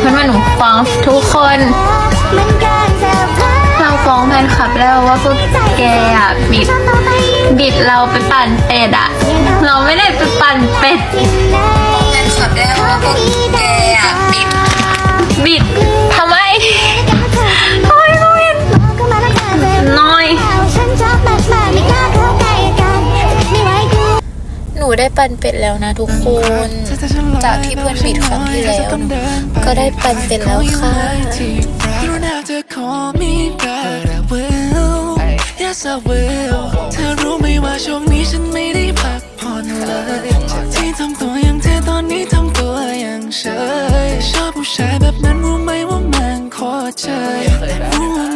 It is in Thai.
เพราะว่าหนูฟ้องทุกคน เราฟ้องแฟนคลับแล้วว่าพวกแกอะบิด บิดเราไปปั่นเป็ดอะเราไม่ได้ไปปั่นเป็ด ได้ปั่นเป็ดแล้วนะทุกคน จากที่เพื่อนบิดครั้งที่แล้ว ก็ได้ปั่นเป็ดแล้วค่ะ You don't have to call me but I will Yes I will เธอรู้ไหมว่าช่วงนี้ฉันไม่ได้พักผ่อนเลยจากที่ทำตัวอย่างเธอตอนนี้ทำตัวอย่างเฉยชอบผู้ชายแบบนั้นรู้ไหมว่ามันโคตรเชยแต่รู้ว่า